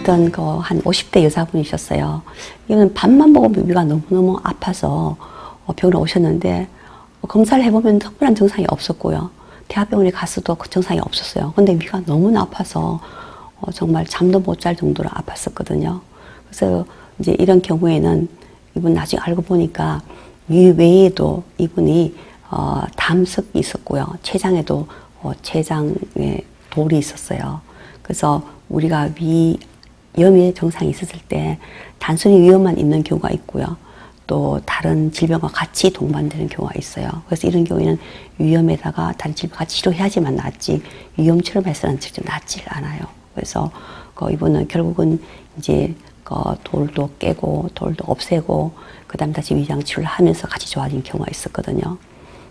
어떤 그한 50대 여자분이셨어요. 이거는 밥만 먹으면 위가 너무너무 아파서 어, 병원에 오셨는데 어, 검사를 해보면 특별한 증상이 없었고요. 대학병원에 갔어도 그 증상이 없었어요. 근데 위가 너무나 아파서 어, 정말 잠도 못 잘 정도로 아팠었거든요. 그래서 이제 이런 경우에는 이분 나중에 알고 보니까 위 외에도 이분이 어, 담석이 있었고요. 췌장에도 어, 췌장에 돌이 있었어요. 그래서 우리가 위 염의 증상이 있었을 때 단순히 위염만 있는 경우가 있고요. 또 다른 질병과 같이 동반되는 경우가 있어요. 그래서 이런 경우에는 위염에다가 다른 질병과 치료해야지만 낫지 위염처럼 해서는 직접 낫질 않아요. 그래서 그 이분은 결국은 이제 그 돌도 깨고 돌도 없애고 그다음 다시 위장 치료를 하면서 같이 좋아진 경우가 있었거든요.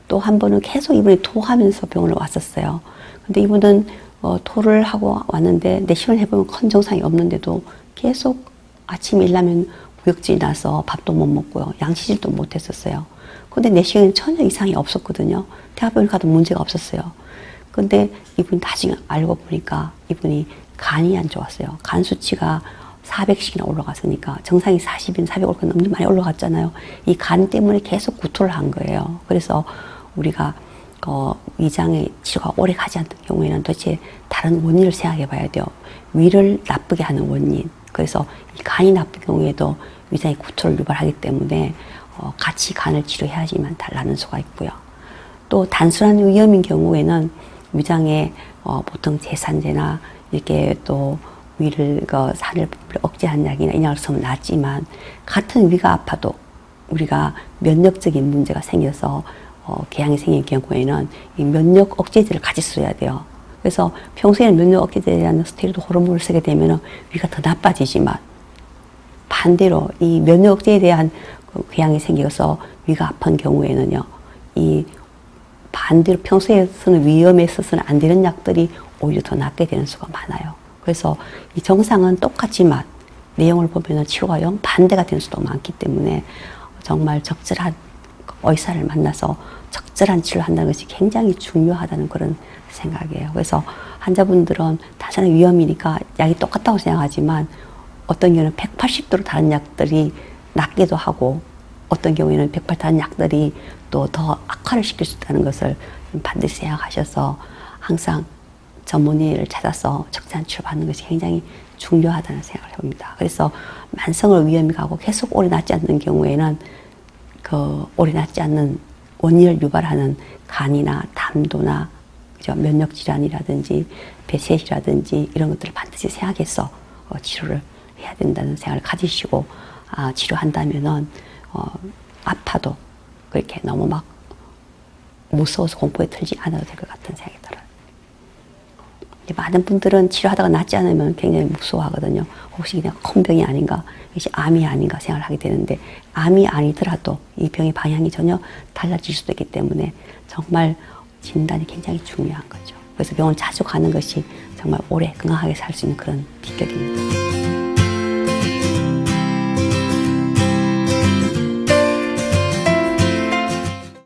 또 한 번은 계속 이분이 토하면서 병원을 왔었어요. 근데 이분은 어, 토를 하고 왔는데 내시경을 해보면 큰 증상이 없는데도 계속 아침 일나면 무역질이 나서 밥도 못 먹고요. 양치질도 못 했었어요. 근데 내시경에는 전혀 이상이 없었거든요. 대학병원 가도 문제가 없었어요. 근데 이분 나중에 알고 보니까 이분이 간이 안 좋았어요. 간 수치가 400씩이나 올라갔으니까 정상이 40인 400 올라가 너무 많이 올라갔잖아요. 이 간 때문에 계속 구토를 한 거예요. 그래서 우리가 어, 위장의 치료가 오래 가지 않는 경우에는 도대체 다른 원인을 생각해 봐야 돼요. 위를 나쁘게 하는 원인. 그래서 이 간이 나쁜 경우에도 위장이 구토를 유발하기 때문에 어, 같이 간을 치료해야지만 달라는 수가 있고요. 또 단순한 위염인 경우에는 위장에 어, 보통 제산제나 이렇게 또 위를 그 산을 억제하는 약이나 이 약을 쓰면 낫지만 같은 위가 아파도 우리가 면역적인 문제가 생겨서 어, 궤양이 생긴 경우에는 이 면역 억제제를 같이 써야 돼요. 그래서 평소에는 면역 억제제라는 스테로이드 호르몬을 쓰게 되면 위가 더 나빠지지만 반대로 이 면역 억제에 대한 그 궤양이 생겨서 위가 아픈 경우에는요, 이 반대로 평소에 쓰는 위험에 있어서는 안 되는 약들이 오히려 더 낫게 되는 수가 많아요. 그래서 이 정상은 똑같지만 내용을 보면은 치료가 영 반대가 되는 수도 많기 때문에 정말 적절한 의사를 만나서 적절한 치료를 한다는 것이 굉장히 중요하다는 그런 생각이에요. 그래서 환자분들은 단순한 위험이니까 약이 똑같다고 생각하지만 어떤 경우는 180도로 다른 약들이 낫기도 하고 어떤 경우에는 180 다른 약들이 또 더 악화를 시킬 수 있다는 것을 반드시 생각하셔서 항상 전문의를 찾아서 적절한 치료받는 것이 굉장히 중요하다는 생각을 해봅니다. 그래서 만성을 위험이 가고 계속 오래 낫지 않는 경우에는 그 오래 낫지 않는 원인을 유발하는 간이나 담도나 그죠? 면역 질환이라든지 배쇄이라든지 이런 것들을 반드시 생각해서 어, 치료를 해야 된다는 생각을 가지시고 아, 치료한다면은 어, 아파도 그렇게 너무 막 무서워서 공포에 들지 않아도 될 것 같은 생각이 많은 분들은 치료하다가 낫지 않으면 굉장히 무서워하거든요. 혹시 그냥 큰 병이 아닌가, 이것이 암이 아닌가 생각을 하게 되는데, 암이 아니더라도 이 병의 방향이 전혀 달라질 수도 있기 때문에 정말 진단이 굉장히 중요한 거죠. 그래서 병원 자주 가는 것이 정말 오래 건강하게 살 수 있는 그런 비결입니다.